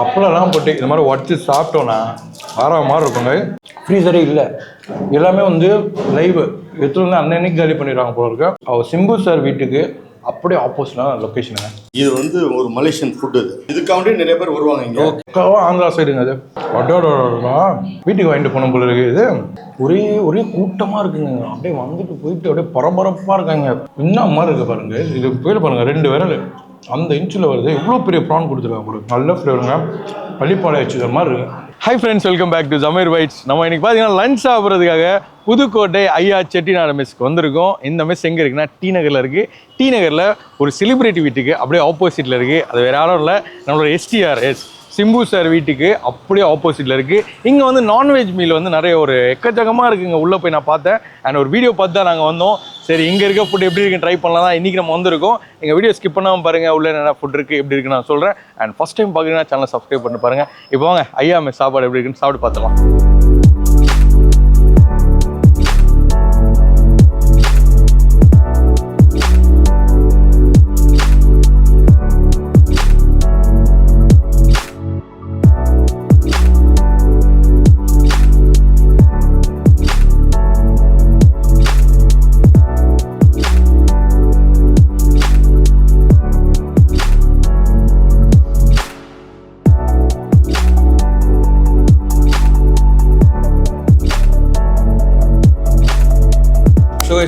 அப்பளம்லாம் போட்டு இந்த மாதிரி உடச்சி சாப்பிட்டோன்னா வேற மாதிரி இருக்குங்க. ஃப்ரீசரே இல்லை. எல்லாமே வந்து லைவ் எடுத்துட்டு வந்து அன்னன்னைக்கு காலி பண்ணிடுறாங்க போல இருக்கு. அவர் சிம்பு சார் வீட்டுக்கு அப்படியே ஆப்போசிட்டான லொக்கேஷனுங்க இது வந்து ஒரு மலேசியன் ஃபுட் இது. இதுக்காண்டி நிறைய பேர் வருவாங்க இங்க. ஆந்திரா சைடுங்க அது அடோடா வீட்டுக்கு வாங்கிட்டு போன போல இருக்கு இது. ஒரே ஒரே கூட்டமா இருக்குங்க. அப்படியே வந்துட்டு போயிட்டு அப்படியே பரபரப்பா இருக்காங்க. என்ன மாதிரி இருக்கு பாருங்க. இது பேர் பாருங்க. ரெண்டு விரல். அந்த இன்ச்சில் வருது. இவ்வளோ பெரிய ப்ரான் கொடுத்துருக்காங்க உங்களுக்கு நல்ல ஃப்ளேவருங்க பள்ளிப்பாளைய வச்சுக்கிற மாதிரி இருக்கு. Hi friends welcome back to Jameer வைட்ஸ் நம்ம இன்னைக்கு பார்த்தீங்கன்னா லஞ்ச் சாப்பிட்றதுக்காக புதுக்கோட்டை ஐயா செட்டிநாடு மெஸ்க்கு வந்திருக்கோம். இந்த மெஸ் எங்கே இருக்குன்னா டி நகரில் இருக்குது டி நகரில் ஒரு செலிப்ரிட்டி வீட்டுக்கு அப்படியே ஆப்போசிட்டில் இருக்குது அது வேறு யாரும் இல்லை. நம்மளோட எஸ்டிஆர் எஸ் சிம்பு சார் வீட்டுக்கு அப்படியே ஆப்போசிட்டில் இருக்குது இங்கே வந்து நான்வெஜ் மீல் வந்து நிறைய ஒரு எக்கச்சக்கமாக இருக்குங்க உள்ளே போய் நான் பார்த்தேன். அண்ட் ஒரு வீடியோ பார்த்து தான் நாங்கள் வந்தோம். சரி இங்கே இருக்க ஃபுட் எப்படி இருக்குன்னு ட்ரை பண்ணலாம். தான் இன்றைக்கி நம்ம வந்திருக்கோம். எங்கள் வீடியோ ஸ்கிப் பண்ணாமல் பாருங்கள் உள்ளே என்ன ஃபுட் இருக்குது எப்படி இருக்குன்னு நான் சொல்கிறேன் அண்ட் ஃபஸ்ட் டைம் பார்க்குறீங்கன்னா சேனல் சப்ஸ்கிரைப் பண்ணி பாருங்கள் இப்போ வாங்க ஐயா மெஸ் சாப்பாடு எப்படி இருக்குன்னு சாப்பிட்டு பார்த்துலாம்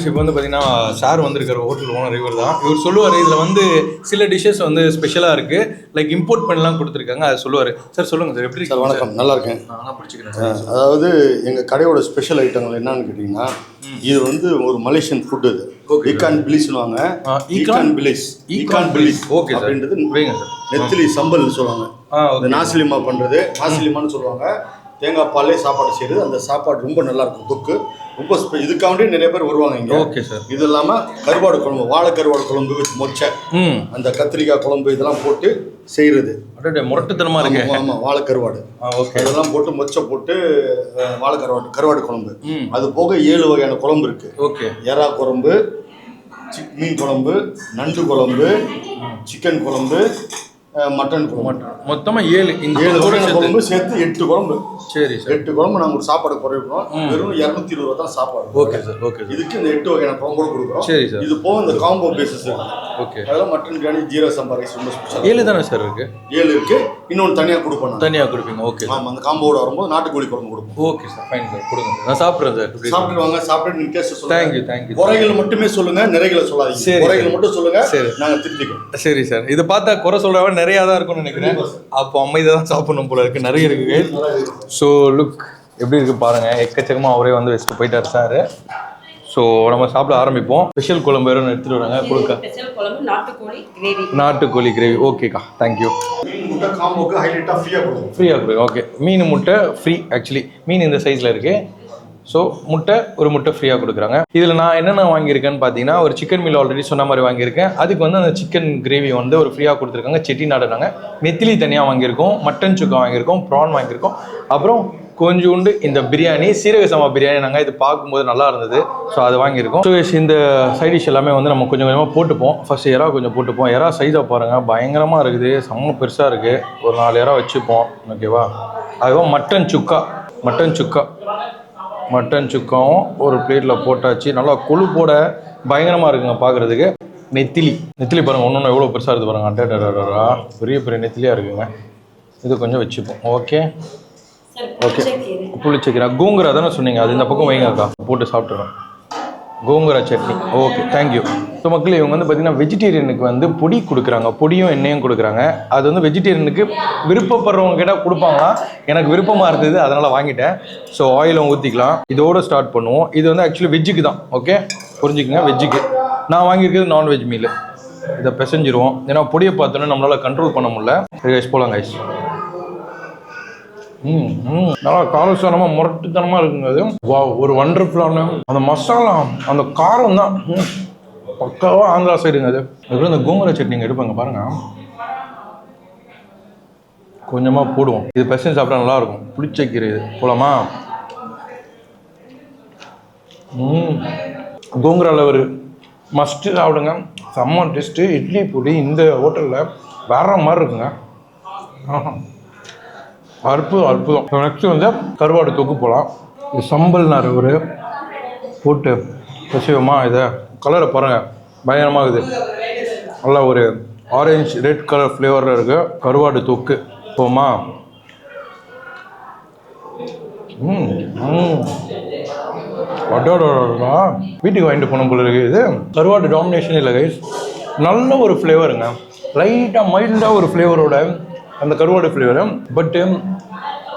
இப்போ வந்து பார்த்தீங்கன்னா சார் வந்திருக்காரு ஹோட்டல் ஓனர் இவர் தான் இவர் சொல்லுவார் இதில் வந்து சில டிஷ்ஷஸ் வந்து ஸ்பெஷலாக இருக்குது லைக் இம்போர்ட் பண்ணலாம் கொடுத்துருக்காங்க அதை சொல்லுவார். சார் சொல்லுங்கள் சார் எப்படி சார் வணக்கம். நல்லா இருக்கேன். நான் பிடிச்சிக்கிறேன். அதாவது எங்க கடையோட ஸ்பெஷல் ஐட்டங்கள் என்னன்னு கேட்டிங்கன்னா இது வந்து ஒரு மலேசியன் ஃபுட் இது. ஈகான் பிலிஸ்னுவாங்க ஆ, ஈகான் பிலிஸ் ஈகான் பிலிஸ். Sir. அப்படின்றது நெத்திலி சம்பல் சொல்லுவாங்க. நாசிலிமா பண்றது நாசிலிமான்னு சொல்லுவாங்க. தேங்காய் பால்லே சாப்பாடு செய்யறது. அந்த சாப்பாடு ரொம்ப நல்லா இருக்கும் தொக்கு. ரொம்ப இதுக்காண்டி நிறைய பேர் வருவாங்க இங்க. ஓகே சார் இது இல்லாம கருவாடு குழம்பு வாழை கருவாடு குழம்பு with மொச்சை அந்த கத்திரிக்காய் குழம்பு இதெல்லாம் போட்டு செய்யறது அப்படியே முரட்டுத்தனமாக இருக்கு. ஆமா, வாழை கருவாடு. ஓகே அதெல்லாம் போட்டு மொச்சை போட்டு வாழை கருவாடு கருவாடு குழம்பு. அது போக ஏழு வகையான குழம்பு இருக்கு. ஓகே எறா குழம்பு மீன் குழம்பு நண்டு குழம்பு சிக்கன் குழம்பு மட்டன் குழம்பு. மொத்தமாக ஏழு இந்த ஏழு வகையான சேர்த்து. குழம்பு சேர்த்து எட்டு குழம்பு. சரி சார். எட்டு குழம்பு நாங்கள் ஒரு சாப்பாடு குறைக்கிறோம் வெறும் இரநூத்தி இருபது ரூபா தான் சாப்பாடு. Okay sir. Okay sir. இதுக்கு இந்த எட்டு வகையான குழம்பு கொடுக்குறோம். சரி சார். இது போக இந்த காம்போ பேசிஸ் ஓகே. அதெல்லாம் மட்டன் பிரியாணி ஜீரா சம்பா ரைஸ் ரொம்ப ஸ்பெஷல் ஏழு தானே சார் இருக்கு? ஏழு இருக்கு. இன்னொன்று தனியாக கொடுப்போம். தனியாக கொடுப்பீங்க ஓகே. ஆமாம் அந்த காம்போட வரும்போது நாட்டுக்கோழி குழம்பு கொடுப்போம். Okay sir fine sir. கொடுங்க நான் சாப்பிட்றேன் சார். சாப்பிட்டு வாங்க சாப்பிட்டு நீங்க டேஸ்ட் சொல்லுங்க. தேங்க்யூ தேங்க்யூ குறைகள் மட்டுமே சொல்லுங்க நிறைகளை சொல்லாதீங்க. சரி, குறைகள் மட்டும் சொல்லுங்க சரி. நாங்க திருத்திக்கிறோம். சரி சார். இதை பார்த்தா குறை சொல்றவன் நிறையா தான் இருக்கும்னு நினைக்கிறேன். அப்போ அமைதியாக தான் சாப்பிடணும் போல இருக்கு. நிறைய இருக்கு ஸோ லுக் எப்படி இருக்கு பாருங்க. எக்கச்சக்கமா அவரே வந்து வச்சுட்டு போயிட்டாரு சார். ஸோ நம்ம சாப்பிட ஆரம்பிப்போம். ஸ்பெஷல் குழம்பு வேறு எடுத்துட்டு வராங்க. கொடுக்க. ஸ்பெஷல் குழம்பு நாட்டுக்கோழி கிரேவி நாட்டுக்கோழி கிரேவி ஓகேக்கா தேங்க்யூ மீன் முட்டை காம்போக்கு ஹைலைட்டா ஃப்ரீயா கொடுக்கும் ஃப்ரீயாக கொடுங்க. ஓகே மீன் முட்டை ஃப்ரீ ஆக்சுவலி மீன் இந்த சைஸில் இருக்கு. ஸோ முட்டை ஒரு முட்டை ஃப்ரீயாக கொடுக்குறாங்க. இதில் நான் என்னென்ன வாங்கியிருக்கேன்னு பார்த்தீங்கன்னா ஒரு சிக்கன் மீல் ஆல்ரெடி சொன்ன மாதிரி வாங்கியிருக்கேன். அதுக்கு வந்து அந்த சிக்கன் கிரேவி வந்து ஒரு ஃப்ரீயாக கொடுத்துருக்காங்க. செட்டிநாடு நாங்கள் நெத்திலி தனியாக வாங்கியிருக்கோம். மட்டன் சுக்கா வாங்கியிருக்கோம். ப்ரான் வாங்கியிருக்கோம். அப்புறம் கொஞ்சோண்டு இந்த பிரியாணி சீரக சமா பிரியாணி நாங்கள் இது பார்க்கும்போது நல்லா இருந்தது. ஸோ அது வாங்கியிருக்கோம். ஸோ இந்த சைட் டிஷ் எல்லாமே வந்து நம்ம கொஞ்சம் கொஞ்சமாக போட்டுப்போம். ஃபர்ஸ்ட் எறா கொஞ்சம் போட்டுப்போம். எறா சைஸாக பாருங்கள் பயங்கரமாக இருக்குது. செம்ம பெருசாக இருக்குது ஒரு நாலு எறா வச்சுப்போம். ஓகேவா அதுவும் mutton chukka. Mutton chukka. Mutton சுக்காவும் ஒரு பிளேட்டில் போட்டாச்சு. நல்லா கொழுப்போட பயங்கரமாக இருக்குங்க பார்க்குறதுக்கு. நெத்திலி. நெத்திலி பாருங்கள் ஒன்று எவ்வளோ பெருசாக இருக்குது பாருங்கள் அட்டா பெரிய பெரிய நெத்திலியாக இருக்குங்க. இது கொஞ்சம் வச்சுப்போம். ஓகே ஓகே புளிச்சக்கீரை. புளிச்சக்கீரை. கோங்குரா தானே சொன்னீங்க. அது இந்த பக்கம் வைங்க அக்கா. போட்டு சாப்பிட்டுறோம். Gongura chutney. Okay thank you so மக்கள் இவங்க வந்து பார்த்தீங்கன்னா வெஜிடேரியனுக்கு வந்து பொடி கொடுக்குறாங்க. பொடியும் எண்ணெயும் கொடுக்குறாங்க. அது வந்து வெஜிடேரியனுக்கு விருப்பப்படுறவங்க கேட்டால் கொடுப்பாங்களா? எனக்கு விருப்பமாக இருந்தது அதனால் வாங்கிட்டேன். ஸோ ஆயிலும் ஊற்றிக்கலாம் இதோட ஸ்டார்ட் பண்ணுவோம். இது வந்து ஆக்சுவலி வெஜ்ஜுக்கு தான். ஓகே புரிஞ்சுக்குங்க? வெஜ்ஜுக்கு நான் வாங்கியிருக்கிறது நான்வெஜ் மீல் இதை பிசைஞ்சிருவோம். ஏன்னா பொடியை பார்த்தோன்னே நம்மளால் கண்ட்ரோல் பண்ண முடியல. சரி கைஸ் போகலாம் கைஸ் நல்லா காரசாரமாக முரட்டுத்தனமாக இருக்குங்க அது. வா ஒரு வண்டர்ஃபுல்லான அந்த மசாலா அந்த காரம் தான். பக்காவாக ஆந்திரா சைடுங்க அது. அதுக்கப்புறம் இந்த கோங்குர சட்னிங்க எடுப்பாங்க பாருங்க. கொஞ்சமாக போடுவோம். இது பசங்க சாப்பிட்டா நல்லாயிருக்கும். புளிச்சக்கீரை இது. போலாமா? ம். கோங்குராவில் ஒரு மஸ்ட்டு சாப்பிடுங்க. செம்ம டேஸ்ட்டு இட்லி பொடி இந்த ஹோட்டலில் வேற மாதிரி இருக்குங்க. ஆஹா. அற்புதம். அற்புதம் நெக்ஸ்ட் வந்து கருவாடு தொக்கு போகலாம் இது சம்பல் ஒரு போட்டு பசிவமா இதை. கலரை பாருங்க. பயங்கரமாக இருக்குது. நல்லா ஒரு ஆரஞ்சு ரெட் கலர் ஃப்ளேவரில் இருக்கு. கருவாடு தொக்கு. போமா? ம் ம். அடோடா வீட்டுக்கு வாங்கிட்டு போன போல இருக்கு இது. கருவாடு டாமினேஷன் இல்லை கைஸ் நல்ல ஒரு ஃப்ளேவருங்க லைட்டாக மைல்டாக ஒரு ஃப்ளேவரோட அந்த கருவாடு ஃப்ளேவரு பட்டு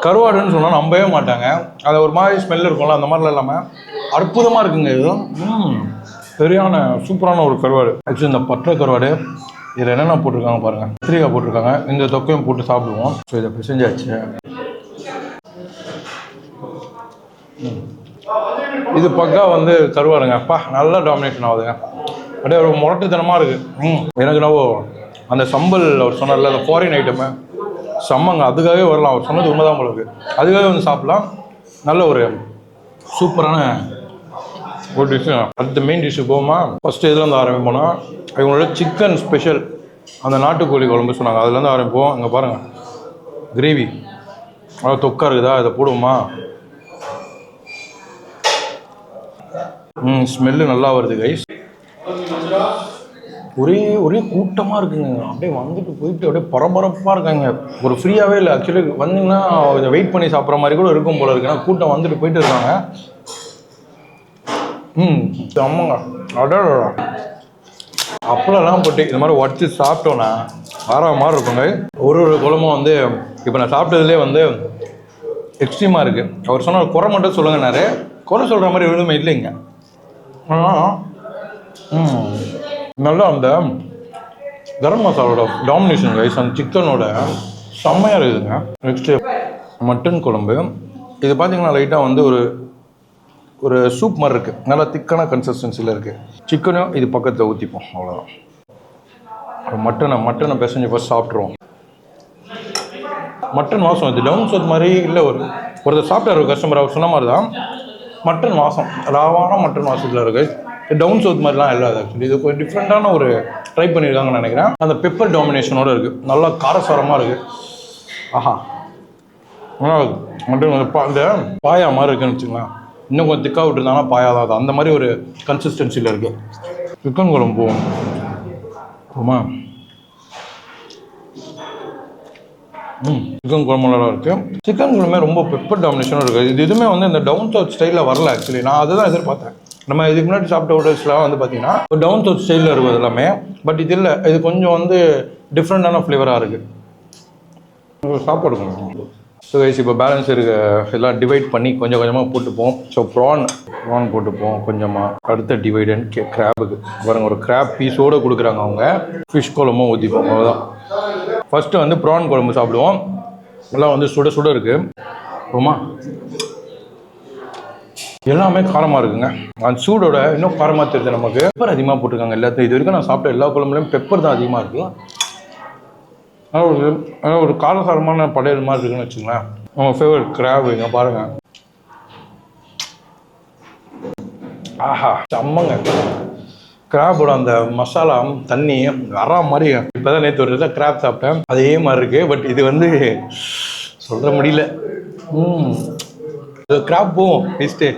கருவாடுன்னு சொன்னால் நம்பவே மாட்டாங்க. அது ஒரு மாதிரி ஸ்மெல் இருக்கும்ல அந்த மாதிரிலாம் இல்லாமல் அற்புதமாக இருக்குங்க இது. சரியான சூப்பரான ஒரு கருவாடு. ஆக்சுவலி இந்த பற்ற கருவாடு இதில் என்னென்ன போட்டிருக்காங்க பாருங்கள் கத்திரிக்காய் போட்டிருக்காங்க. இந்த தொக்கையும் போட்டு சாப்பிடுவோம். ஸோ இதை பிசைஞ்சாச்சு. இது பக்கா வந்து கருவாடுங்க. அப்பா நல்லா டாமினேஷன் ஆகுதுங்க. அப்படியே ஒரு முரட்டுத்தனமாக இருக்குது ம். எனக்கு என்னவோ அந்த சம்பல் அவர் சொன்னார்ல அந்த ஃபாரின் ஐட்டமு செம்மங்க. அதுக்காகவே வரலாம். அவர் சொன்னது உண்மைதான் போல அதுக்காகவே வந்து சாப்பிடலாம். நல்ல ஒரு சூப்பரான ஒரு டிஷ்ஷு அடுத்த மெயின் டிஷ்ஷு போகுமா ஃபஸ்ட்டு இதில் இருந்து ஆரம்பிப்போனா இவங்களோட சிக்கன் ஸ்பெஷல் அந்த நாட்டுக்கோழி குழம்பு சொன்னாங்க. அதுலேருந்து ஆரம்பிப்போம். இங்கே பாருங்கள் கிரேவி அதாவது தொக்கா இருக்குதா? இதை போடுவோமா? ம் ஸ்மெல்லு நல்லா வருது கைஸ் ஒரே ஒரே கூட்டமாக இருக்குங்க. அப்படியே வந்துட்டு போயிட்டு அப்படியே பரபரப்பாக இருக்காங்க. ஒரு ஃப்ரீயாகவே இல்லை. ஆக்சுவலி வந்தீங்கன்னா கொஞ்சம் வெயிட் பண்ணி சாப்பிட்ற மாதிரி கூட இருக்கும் போல இருக்குன்னா கூட்டம் வந்துட்டு போயிட்டு இருக்காங்க. ம். ஆமாங்க அடடா அப்பளம்லாம் போட்டு இந்த மாதிரி உடச்சி சாப்பிட்டோன்னா வேற மாதிரி இருக்குங்க. ஒரு ஒரு குழம்பும் வந்து இப்போ நான் சாப்பிட்டதுலேயே வந்து எக்ஸ்ட்ரீமாக இருக்குது அவர் சொன்ன குறை மட்டும் சொல்லுங்கன்னாரு. குறை சொல்கிற மாதிரி எதுவுமே இல்லைங்க. ஆனால் ம், நல்லா அந்த கரம் மசாலோட டாமினேஷன் ரைஸ் அந்த சிக்கனோட செம்மையாக இருக்குதுங்க நெக்ஸ்ட்டு மட்டன் குழம்பு. இது பார்த்தீங்கன்னா லைட்டாக வந்து ஒரு ஒரு சூப் மாதிரி இருக்குது நல்லா திக்கான கன்சிஸ்டன்சியில் இருக்குது சிக்கனும் இது பக்கத்தில் ஊற்றிப்போம் அவ்வளோதான் மட்டனை மட்டனை பிசைஞ்சு ஃபஸ்ட் சாப்பிட்ருவோம் மட்டன் வாசம் இது டவுன் சவுத் மாதிரி இல்லை ஒரு ஒருத்தர் சாப்பிட்டார் ஒரு கஸ்டமர் அவர் சொன்ன மாதிரி தான் மட்டன் வாசம் ராவான மட்டன் வாசத்தில் இருக்குது டவுன் சவுத் மாதிரிலாம் இல்லாது ஆக்சுவலி இது கொஞ்சம் டிஃப்ரெண்ட்டான ஒரு ட்ரை பண்ணியிருக்காங்கன்னு நினைக்கிறேன். அந்த பெப்பர் டாமினேஷனோட இருக்குது நல்லா காரசாரமாக இருக்குது ஆஹா. நல்லா மட்டும் அந்த பாயா மாதிரி இருக்குன்னு வச்சுங்களேன் இன்னும் கொஞ்சம் திக்காக விட்டுருந்தாங்கன்னா பாயா தான். அது. அந்த மாதிரி ஒரு கன்சிஸ்டன்சியில் இருக்குது சிக்கன் குழம்பு. போவோம் போமா ம் சிக்கன் குழம்பு நல்லா இருக்கு. சிக்கன் குழம்பு ரொம்ப பெப்பர் டாமினேஷனும் இருக்குது இது எதுவுமே வந்து இந்த டவுன் சவுத் ஸ்டைலில் வரல ஆக்சுவலி நான் அதுதான் எதிர்பார்த்தேன். நம்ம இதுக்கு முன்னாடி சாப்பிட்ட ஹோட்டல்ஸ்லாம் வந்து பார்த்தீங்கன்னா டவுன் சவுத் ஸ்டைலில் இருக்கும் இது எல்லாமே. பட் இது இல்லை இது கொஞ்சம் வந்து டிஃப்ரெண்ட்டான ஃப்ளேவராக இருக்குது சாப்பாடு கொஞ்சம் ஸோ கைஸ் இப்போ பேலன்ஸ் இருக்க எல்லாம் டிவைட் பண்ணி கொஞ்சம் கொஞ்சமாக போட்டுப்போம். ஸோ ப்ரான் ப்ரான் போட்டுப்போம் கொஞ்சமாக அடுத்த டிவைடன் கே கிராபுக்கு பாருங்க ஒரு கிராப் பீஸோடு கொடுக்குறாங்க அவங்க. ஃபிஷ் குழம்பும் ஊற்றிப்போம் அவ்வளோதான் ஃபஸ்ட்டு வந்து ப்ரான் குழம்பு சாப்பிடுவோம். எல்லாம் வந்து சுட சுட இருக்குது ரொம்ப எல்லாமே காரமாக இருக்குங்க. அந்த சூடோட இன்னும் காரமாக தெரியுது நமக்கு. பெப்பர் அதிகமாக போட்டிருக்காங்க எல்லாத்தையும் இது வரைக்கும் நான் சாப்பிட்ட எல்லா குழம்புலையும் பெப்பர் தான் அதிகமாக இருக்குது ஆனால் ஒரு ஆனால் ஒரு காரசாரமான படையல் மாதிரி இருக்குன்னு வச்சுங்களேன் நம்ம ஃபேவரட் கிராப் இங்கே பாருங்க. ஆஹா செம்மங்க. கிராபோட அந்த மசாலா தண்ணி வரா மாதிரி. இப்போ தான் நேற்று ஒரு கிராப் சாப்பிட்டேன். அதே மாதிரி இருக்கு. பட் இது வந்து சொல்ற முடியல. ம். கிராப் போவோம் நெக்ஸ்ட்டு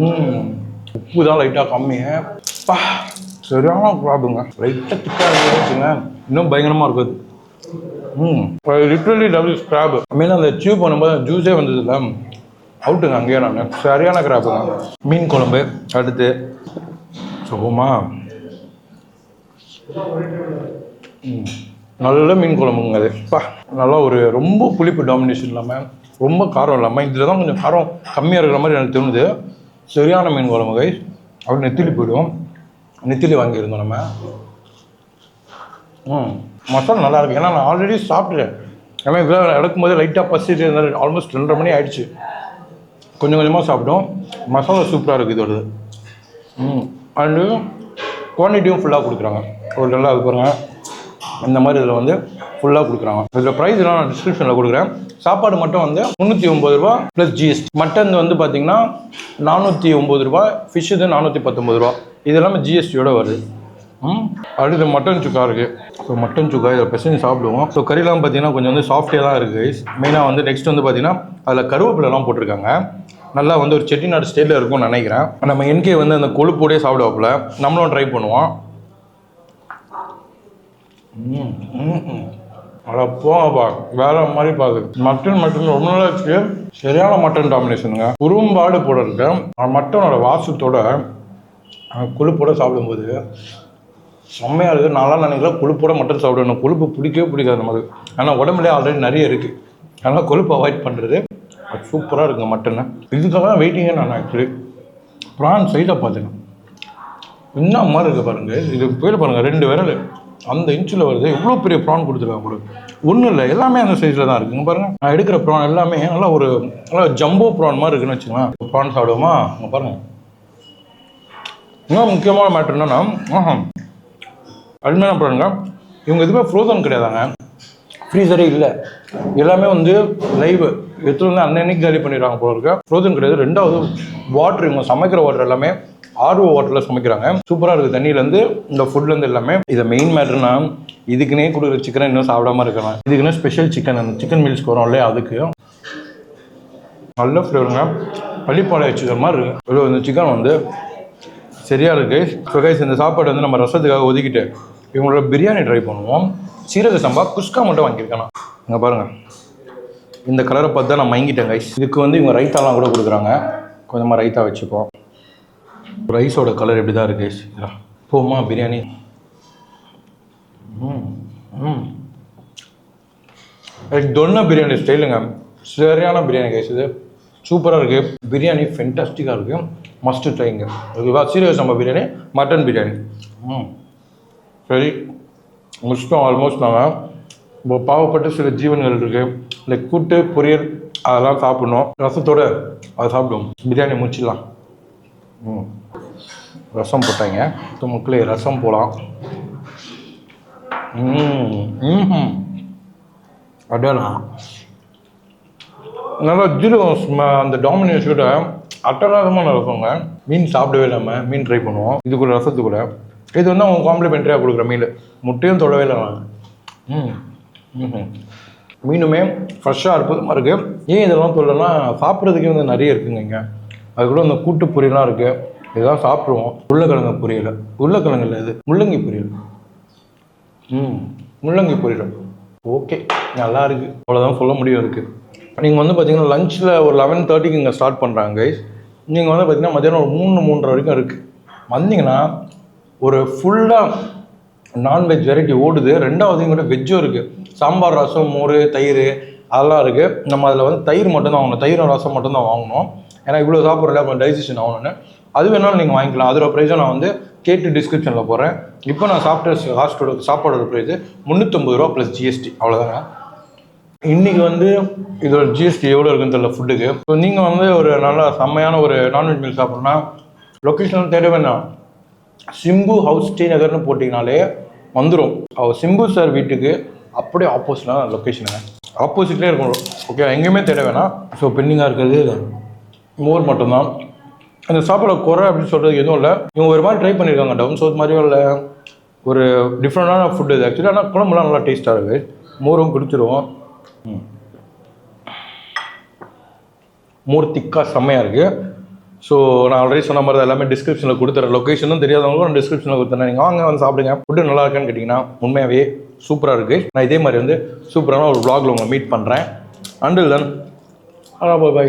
ம். உப்பு தான் லைட்டாக கம்மி. பா சரியான கிராப்புங்க லைட்டாக திக்காக இருந்துச்சுங்க இன்னும் பயங்கரமாக இருக்குது. ம். லிட்ரலி டபுள் ஸ்க்ராப் மீன் அந்த சூ பண்ணும்போது ஜூஸே வந்ததில்ல. அவுட்டுங்க அங்கேயே நான். சரியான கிராப்புங்க மீன் குழம்பு அடுத்து சுகமா ம். நல்ல மீன் குழம்புங்க அது. பா நல்லா ஒரு ரொம்ப புளிப்பு டாமினேஷன் இல்லாமல் ரொம்ப காரம் இல்லாமல் இதில் தான் கொஞ்சம் காரம் கம்மியாக இருக்கிற மாதிரி எனக்கு தோணுது சரியான மீன் குழம்பு கை அப்படி நெத்திலி போயிடுவோம் நெத்திலி வாங்கியிருந்தோம் நம்ம. ம் மசாலா நல்லா இருக்கு. ஏன்னா நான் ஆல்ரெடி சாப்பிட்டுட்டேன். ஏன்னா எடுக்கும் போது லைட்டாக பசிட்டு இருந்தால் ஆல்மோஸ்ட் ரெண்டரை மணி ஆயிடுச்சு. கொஞ்சம் கொஞ்சமாக சாப்பிட்டோம். மசாலா சூப்பராக இருக்குது இதோட ம் அண்டு குவான்டிட்டியும் ஃபுல்லாக கொடுக்குறாங்க. ஒரு நல்லா இது பாருங்கள் இந்த மாதிரி இதில் வந்து ஃபுல்லாக கொடுக்குறாங்க. இதில் ப்ரைஸ் நான் டிஸ்கிரிப்ஷனில் கொடுக்குறேன். சாப்பாடு மட்டும் வந்து முந்நூற்றி ஒம்பது ரூபா ப்ளஸ் ஜிஎஸ்டி மட்டன் வந்து பார்த்தீங்கன்னா நானூற்றி ஒம்பது ரூபா ஃபிஷ் இது நானூற்றி பத்தொம்பது ரூபா. இது எல்லாமே ஜிஎஸ்டியோட வருது. ம்? அடுத்து மட்டன் சுக்கா இருக்குது ஸோ மட்டன் சுக்கா இதை பிசைஞ்சு சாப்பிடுவோம். ஸோ கறிலாம் பார்த்தீங்கன்னா கொஞ்சம் வந்து சாஃப்டியாக தான் இருக்குது மெயினாக வந்து நெக்ஸ்ட் வந்து பார்த்தீங்கன்னா அதில் கருவேப்பிலலாம் போட்டிருக்காங்க. நல்லா வந்து ஒரு செட்டிநாடு ஸ்டேட்டில் இருக்கும்னு நினைக்கிறேன். நம்ம என்கே வந்து அந்த கொழுப்போடே சாப்பிடுவாப்புல. நம்மளும் ட்ரை பண்ணுவோம். ம், ம். அட போங்கப்பா வேற மாதிரி பாக்கு மட்டன் மட்டன் ரொம்ப நல்லா ஆச்சு சரியான மட்டன் டாமினேஷனுங்க குறும்பாடு போட இருக்க மட்டனோட வாசத்தோட அந்த கொழுப்போட சாப்பிடும்போது செம்மையாக இருக்குது நல்லா நினைக்கல கொழுப்போட மட்டன் சாப்பிடணும் கொழுப்பு பிடிக்கவே பிடிக்காது நமக்கு ஆனால் உடம்புலேயே ஆல்ரெடி நிறைய இருக்குது அதனால் கொழுப்பு அவாய்ட் பண்ணுறது சூப்பராக இருக்குங்க மட்டனை. இதுக்காக தான் வெயிட்டிங்கே நான் ஆக்சுவலி ப்ரான் சைஸை பார்த்துக்கேன் என்ன மாதிரி இருக்குது பாருங்கள் இது போயிட்டு பாருங்கள் ரெண்டு விரல். அந்த இன்ச்சில் வருது. எவ்வளோ பெரிய ப்ரான் கொடுத்துருக்காங்க உங்களுக்கு ஒன்றும் இல்லை. எல்லாமே அந்த சைஸில் தான் இருக்குங்க பாருங்க. நான் எடுக்கிற ப்ரான் எல்லாமே நல்லா ஒரு நல்லா ஜம்போ ப்ரான் மாதிரி இருக்குன்னு வச்சுக்கோங்களேன். ப்ரான் சாப்பிடுவோமா? அங்கே பாருங்க. இன்னும் முக்கியமான மேட்ரு என்னென்னா ஆஹா. அருமையான ப்ரானுங்க இவங்க எதுவுமே ஃப்ரோசன் கிடையாதாங்க. ஃப்ரீசரே இல்லை. எல்லாமே வந்து லைவ் எடுத்துட்டு வந்து அன்னன்னைக்கு காலி பண்ணிடுறாங்க போல இருக்கு. ஃப்ரோசன் கிடையாது. ரெண்டாவது வாட்ரு இவங்க சமைக்கிற வாட்டர் எல்லாமே ஆர்ஓ வாட்டரில் சமைக்கிறாங்க. சூப்பராக இருக்குது தண்ணியிலேருந்து இந்த ஃபுட்லேருந்து எல்லாமே. இதை மெயின் மேட்ருனா இதுக்குன்னே கொடுக்குற சிக்கனை இன்னும் சாப்பிடாம இருக்கலாம். இதுக்குன்னு ஸ்பெஷல் சிக்கன் அந்த சிக்கன் மீல்ஸ்க்கு வரும் இல்லையா அதுக்கு. நல்ல ஃப்ளேவருங்க பள்ளிப்பாளைய சிக்கன் மாதிரி இருக்குது இவ்வளோ இந்த சிக்கன் வந்து சரியாக இருக்குது ஸோ கைஸ் இந்த சாப்பாடு வந்து நம்ம ரசத்துக்காக ஒதுக்கிட்டு இவங்களோட பிரியாணி ட்ரை பண்ணுவோம். சீரக சம்பா குஸ்கா மட்டும் வாங்கியிருக்கேன்? நான் இங்கே பாருங்கள் இந்த கலரை பார்த்து தான் நான் மயங்கிட்டேன் கைஸ் இதுக்கு வந்து இவங்க ரைத்தாலாம் கூட கொடுக்குறாங்க. கொஞ்சமாக ரைத்தா வச்சுப்போம். ரைஸோட கலர் எப்படி தான் இருக்கு போமா பிரியாணி. ம் ம். தொன்ன பிரியாணி ஸ்டைலுங்க சரியான பிரியாணி கைஸ் இது. சூப்பராக இருக்குது பிரியாணி ஃபென்டாஸ்டிக்காக இருக்குது மஸ்ட்டு ட்ரைங்க ஓகேவா? சீரியஸ் நம்ம பிரியாணி மட்டன் பிரியாணி. ம். சரி. முடிச்சிட்டோம் ஆல்மோஸ்ட் நாங்கள் இப்போ பாவப்பட்ட சில ஜீவன்கள் இருக்குது லைக் கூட்டு பொரியல் அதெல்லாம் சாப்பிட்ணும். ரசத்தோட அதை சாப்பிடுவோம். பிரியாணி முடிச்சிடலாம். ம். ரசம் போட்டாங்க. ஸோ மக்களே ரசம் போகலாம் ம் ம் நல்லா ஜீரகம் ஸ்ம- அந்த டாமினேஷோட அட்டகாசமான ரசங்க. மீன் சாப்பிடவே இல்லாமல் மீன் ட்ரை பண்ணுவோம். இதுக்குள்ள ரசத்துக்குள்ள இது வந்து அவங்க காம்ப்ளிமெண்ட்ரியாக கொடுக்குற மீன். முட்டையும் தொடவே இல்லை நான் ம் மீனுமே ஃப்ரெஷ்ஷாக அற்புதமாக இருக்குது ஏன் இதெல்லாம் சொல்லலைன்னா சாப்பிட்றதுக்கே வந்து நிறைய இருக்குங்க இங்கே. அது கூட இந்த கூட்டு இருக்குது இதெல்லாம் சாப்பிடுவோம். உருளைக்கிழங்கு பொரியல். உருளைக்கிழங்கு இல்லை இது முள்ளங்கி பொரியல். ம் முள்ளங்கி பொரியல். ஓகே நல்லா இருக்கு. அவ்வளோதான் சொல்ல முடியும் இருக்கு நீங்கள் வந்து பார்த்தீங்கன்னா லஞ்சில் ஒரு லெவன் தேர்ட்டிக்கு இங்கே ஸ்டார்ட் பண்ணுறாங்க கைஸ் நீங்கள் வந்து பார்த்தீங்கன்னா மத்தியானம் ஒரு மூணு மூன்றரை வரைக்கும் இருக்குது வந்தீங்கன்னா ஒரு ஃபுல்லாக நான்வெஜ் வெரைட்டி ஓடுது. ரெண்டாவது கூட வெஜ்ஜும் இருக்குது சாம்பார் ரசம் மோர் தயிர் அதெல்லாம் இருக்குது நம்ம அதில் வந்து தயிர் மட்டும்தான் வாங்கணும். தயிரும் ரசம் மட்டும்தான் வாங்கணும். ஏன்னா இவ்வளோ சாப்பிட்றல கொஞ்சம் டைஜஷன் ஆகணும்னு. அது வேணாலும் நீங்கள் வாங்கிக்கலாம். அதோட ப்ரைஸும் நான் வந்து கேட்டு டிஸ்கிரிப்ஷனில் போகிறேன் இப்போ நான் சாப்பிட்ட ஹாஸ்டலோட சாப்பாடோட ப்ரைஸ் முந்நூற்றம்பது ரூபா ப்ளஸ் ஜிஎஸ்டி அவ்வளோதாங்க இன்றைக்கி வந்து இதோட ஜிஎஸ்டி எவ்வளோ இருக்குன்னு தெரியல ஃபுட்டுக்கு ஸோ நீங்கள் வந்து ஒரு நல்ல செம்மையான ஒரு நான்வெஜ் மீல் சாப்பிட்றோன்னா லொக்கேஷன் தேட வேணாம். சிம்பு ஹவுஸ் ஸ்ரீநகர்னு போட்டிங்கனாலே வந்துடும் அவர் சிம்பு சார் வீட்டுக்கு அப்படியே ஆப்போசிட்டில் லொக்கேஷனுங்க ஆப்போசிட்லேயே இருக்கும். ஓகே எங்கேயுமே தேட வேணாம். ஸோ பெண்டிங்காக இருக்கிறது மோர் மட்டும்தான். அந்த சாப்பாடு குறை அப்படின்னு சொல்கிறது எதுவும் இல்லை. இவங்க ஒரு மாதிரி ட்ரை பண்ணியிருக்காங்க டவுன் சவுத் மாதிரியும் இல்லை. ஒரு டிஃப்ரெண்டான ஃபுட் இது ஆக்சுவலி ஆனால் குழம்புலாம் நல்லா டேஸ்ட்டாக இருக்குது மோரும் குடிச்சிருவோம். மோர் திக்காக செம்மையாக இருக்குது ஸோ நான் ஆல்ரெடி சொன்ன மாதிரி எல்லாமே டிஸ்கிரிப்ஷனில் கொடுத்துறேன். லொக்கேஷனும் தெரியாதவங்களும் நான் டிஸ்கிரிப்ஷனில் கொடுத்துறேன். நீங்கள் வாங்க வந்து சாப்பிடுங்க. ஃபுட்டு நல்லா இருக்கான்னு கேட்டிங்கன்னா உண்மையாகவே சூப்பராக இருக்குது நான் இதே மாதிரி வந்து சூப்பரான ஒரு vlogல உங்களை மீட் பண்ணுறேன் அண்டில் தென் பாய்